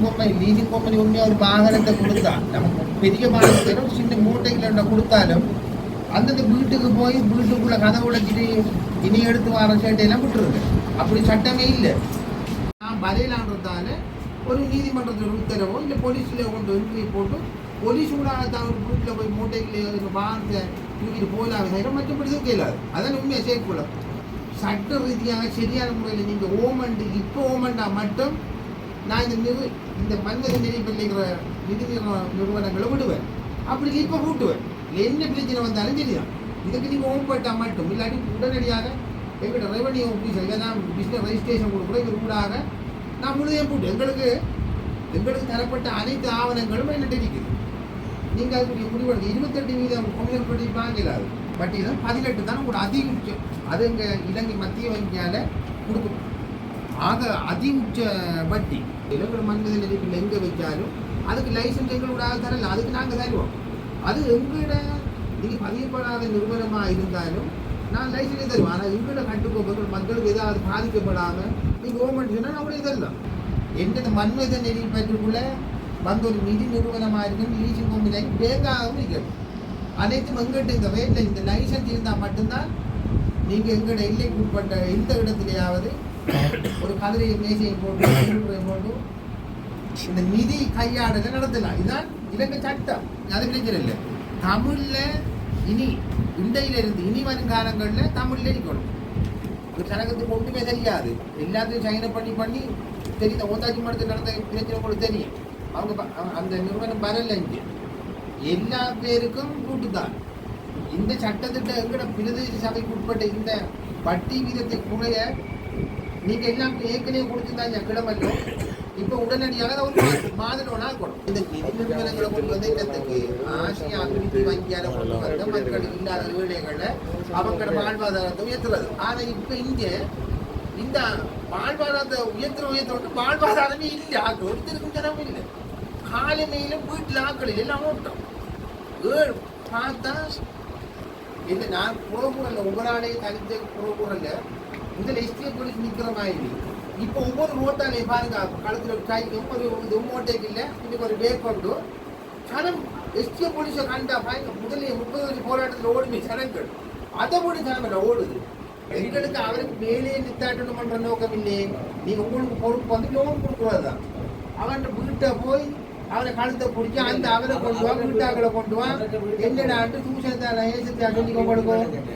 Leasing company leasing company உண்மையாக ஒரு வாகனத்தை கொடுத்தா. நமக்கு பெரிய வாகனத்தை ஒரு சின்ன மூட்டைகள் என்ன கொடுத்தாலும் அந்தந்த வீட்டுக்கு போய் வீட்டுக்குள்ள கதை உடைச்சிட்டு இனி எடுத்து வர சேட்டையெல்லாம் விட்டுருங்க. அப்படி சட்டமே இல்லை. நான் வரையலான்றதால ஒரு நீதிமன்றத்தில் உத்தரவோ இல்லை போலீஸில் கொண்டு இன்ட்ரி போட்டு போலீஸ் கூட தான் ஒரு வீட்டில் போய் மூட்டைகள் வாகனத்தை தூக்கிட்டு போகலாம் செய்கிறோம் மற்றபடி தூக்க இல்லாது அதான் உண்மையாக சேர்க்கலாம் சட்ட ரீதியாக சரியான முறையில் நீங்கள் ஓமண்டு இப்போ ஓமண்டா மட்டும் நான் இந்த நிறு இந்த மன்மத நெறிப்பிள்ளைங்கிற நிதி நிறுவனங்களை விடுவேன். அப்படி இப்போ கூட்டுவேன் என்ன பிரச்சனை வந்தாலும் சரிதான் இதுக்கு நீங்கள் ஓம்பட்டால் மட்டும் இல்லாட்டி உடனடியாக எங்கள்கிட்ட ரெவன்யூ ஆஃபீஸர் ஏன்னா பிஸ்னஸ் ரெஜிஸ்ட்ரேஷன் கூட இது ஊடாக நான் முழுதையும் போட்டு. எங்களுக்கு எங்களுக்கு தரப்பட்ட அனைத்து ஆவணங்களும் என்ன இருக்குது. நீங்கள் அதுக்குரிய முடிவெடுத்து இருபத்தெட்டு வீதம் கொமிஷன் படி பட் பட்டியலும் பதினெட்டு தான் கூட அதி அது எங்கள் இலங்கை மத்திய வங்கியால் கொடுக்கும். ஆக அதி உச்ச வட்டி. இலங்கை மன்மத இருக்கிற எங்கே வச்சாலும் அதுக்கு லைசன்ஸ் எங்களோட தரல அதுக்கு நாங்கள் தருவோம். அது எங்களோட நீ பதியப்படாத நிறுவனமாக இருந்தாலும் நான் லைசன்ஸ் தருவேன். ஆனால் எங்களோட கட்டுக்கோப்புகள் மக்களுக்கு ஏதாவது பாதிக்கப்படாமல் நீ கவர்மெண்ட் சொன்னால் நான் உடைய தரலாம். எந்த மன்மத நெறி பற்றிக்குள்ள வந்து ஒரு நிதி நிறுவனமாக இருக்கும் லீசிங் கம்பெனி பேங்காகவும் இருக்கிறது அனைத்தும் எங்கிட்ட இந்த ரேட்டில் இந்த லைசன்ஸ் இருந்தால் மட்டும்தான் நீங்கள் எங்களோட எல்லைக்கு உட்பட்ட எந்த இடத்துலையாவது ஒரு கதிரையை மேசையை போட்டு போட்டு இந்த நிதி கையாடலை நடத்தலாம். இதுதான் இலங்கை சட்டம். அது பிரச்சனை இல்லை. தமிழில் இனி இண்டையில இருந்து இனி வரும் காலங்களில் தமிழில் இருக்கணும். ஒரு சனகத்துக்கு ஒன்றுமே தெரியாது. எல்லாத்தையும் சைன பண்ணி பண்ணி தெரியும் ஓந்தாச்சி மடத்தில் நடந்த பிரச்சனை கூட தெரியும். அவங்க அந்த நிறுவனம் வரல இங்கே. எல்லா பேருக்கும் கூட்டுதான். இந்த சட்டத்திட்ட எங்கட பிரதேச சபைக்கு உட்பட்ட இந்த வட்டி வீதத்தை குறைய நீங்க எல்லாம் ஏற்கனவே கொடுத்துருந்தாங்க கிடமல்லோ இப்ப உடனடியாக ஒரு மாதிரி ஆக்கணும் இந்த நிதி நிறுவனங்களை கொண்டு வந்து இடத்துக்கு ஆசிய அபிவிருத்தி வங்கியால கொண்டு வந்த மக்கள் இல்லாத ஏழைகளை அவங்களோட வாழ்வாதாரத்தை உயர்த்துறது. ஆனா இப்ப இங்க இந்த வாழ்வாதாரத்தை உயர்த்துற உயர்த்த வாழ்வாதாரமே இல்லை. ஆக்கு ஒருத்தருக்கும் ஜனமும் இல்லை. காலமையில வீட்டுல ஆக்கள் எல்லாம் ஓட்டம். ஏழு பார்த்தா என்ன நான் புறகுறல்ல ஒவ்வொரு ஆளையும் தனித்து புறகுறல்ல முதல் எஸ்டிஎஃப் போலீஸ் நிற்கிற மாதிரி இப்போ ஒவ்வொரு ரோட்டாலையும் பாருங்க களத்தில் ஒரு கைக்கும் ஒரு இது மூட்டைக்கு இல்லை இன்னைக்கு ஒரு பேக் கொண்டு சனம் எஸ்டிஎஃப் போலீஸை கண்டா பாருங்க முதல்ல முப்பது வரி போராட்டத்தில் ஓடுமே சனங்கள் அதை போட்டு சனம் ஓடுது எங்களுக்கு அவருக்கு மேலே நித்தாட்டணும் பண்ற நோக்கம் இல்லையே நீங்க உங்களுக்கு பொறுப்பு வந்து லோன் கொடுக்குறது தான் அவன் வீட்டை போய் அவனை கழுத்தை பிடிச்சி அந்த அவரை கொண்டு வா வீட்டாக்களை கொண்டு வா என்னடான்ட்டு தூசணத்தை ஏசத்தை சொல்லி கொடுக்கும்